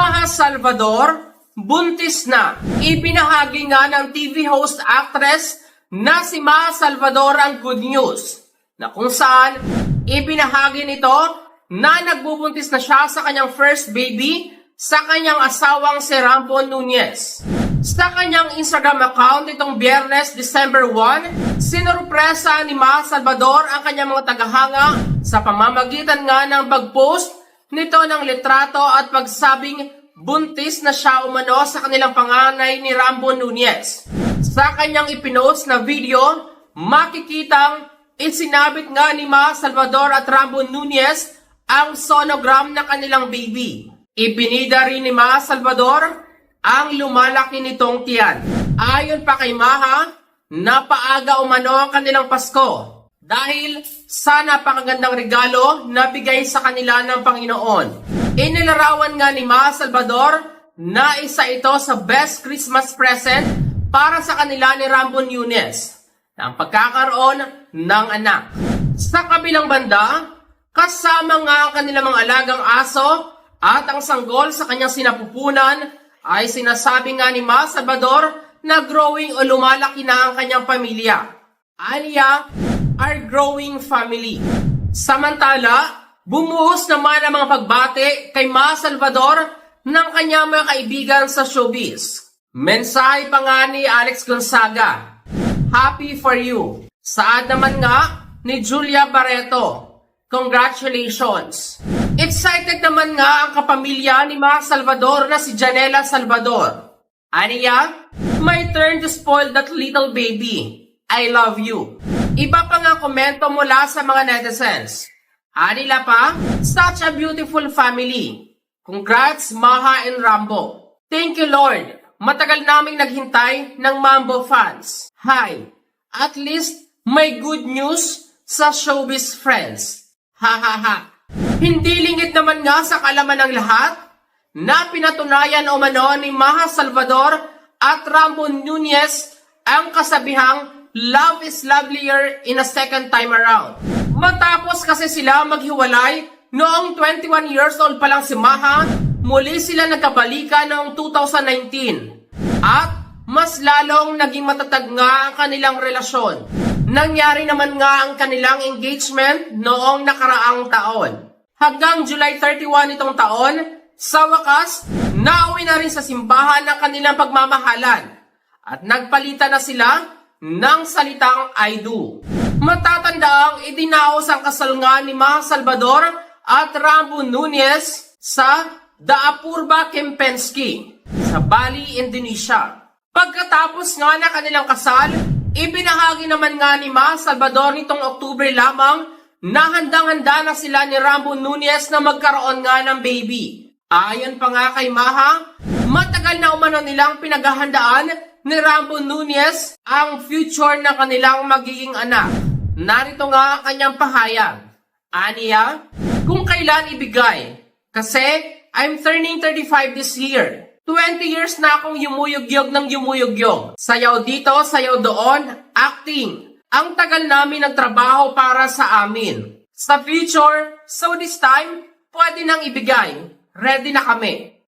Maha Salvador, buntis na. Ibinahagi nga ng TV host actress na si Maha Salvador ang good news na kung saan ibinahagi nito na nagbubuntis na siya sa kanyang first baby sa kanyang asawang si Rambo Nunez. Sa kanyang Instagram account itong biyernes December 1, sinurpresa ni Ma Salvador ang kanyang mga tagahanga sa pamamagitan nga ng pag-post nito ng litrato at pagsabing buntis na siya umano sa kanilang panganay ni Rambo Nunez. Sa kanyang ipinost na video, makikitang isinabit nga ni Ma Salvador at Rambo Nunez ang sonogram ng kanilang baby. Ibinida rin ni Ma Salvador ang lumalaki nitong tiyan. Ayon pa kay Maha, napaaga umano ang kanilang Pasko dahil sa napakagandang regalo na bigay sa kanila ng Panginoon. Inilarawan nga ni Ma Salvador na isa ito sa best Christmas present para sa kanila ni Rambo Nunes na ang pagkakaroon ng anak. Sa kabilang banda, kasama nga ang kanilang mga alagang aso at ang sanggol sa kanyang sinapupunan ay sinasabi nga ni Ma Salvador na growing o lumalaki na ang kanyang pamilya. Anya, our growing family. Samantala, bumuhos naman ang mga pagbate kay Ma Salvador ng kanyang mga kaibigan sa showbiz. Mensahe pa nga ni Alex Gonzaga, Happy for you. Saad naman nga ni Julia Barreto, Congratulations! Excited naman nga ang kapamilya ni Ma Salvador na si Janela Salvador. Aniya, my turn to spoil that little baby. I love you. Iba pa nga komento mula sa mga netizens. Anila pa, such a beautiful family. Congrats Maha and Rambo. Thank you Lord. Matagal naming naghintay ng Mambo fans. Hi. At least may good news sa showbiz friends. Ha ha ha. Hindi lingid naman nga sa kalaman ng lahat na pinatunayan o mano ni Maha Salvador at Rambo Nunez ang kasabihang love is lovelier in a second time around. Matapos kasi sila maghiwalay noong 21 years old pa lang si Maha, muli sila nagkabalikan noong 2019. At mas lalong naging matatag nga ang kanilang relasyon. Nangyari naman nga ang kanilang engagement noong nakaraang taon. Hanggang July 31 itong taon, sa wakas, nauwi na rin sa simbahan ang kanilang pagmamahalan at nagpalitan na sila ng salitang I do. Matatanda ang idinaos ang kasal nga ni Maha Salvador at Rambo Nunez sa The Apurba Kempensky sa Bali, Indonesia. Pagkatapos nga na kanilang kasal, ibinahagi naman nga ni Ma Salvador nitong Oktubre lamang na handang-handa na sila ni Rambo Nunez na magkaroon nga ng baby. Ayon pa nga kay Maha, matagal na umano nilang pinaghahandaan ni Rambo Nunez ang future na kanilang magiging anak. Narito nga ang kanyang pahayag. Aniya, kung kailan ibigay. Kasi I'm turning 35 this year. 20 years na akong yumuyugyog ng yumuyugyog. Sayaw dito, sayaw doon, acting. Ang tagal namin nagtrabaho para sa amin. Sa future, so this time, pwede nang ibigay. Ready na kami.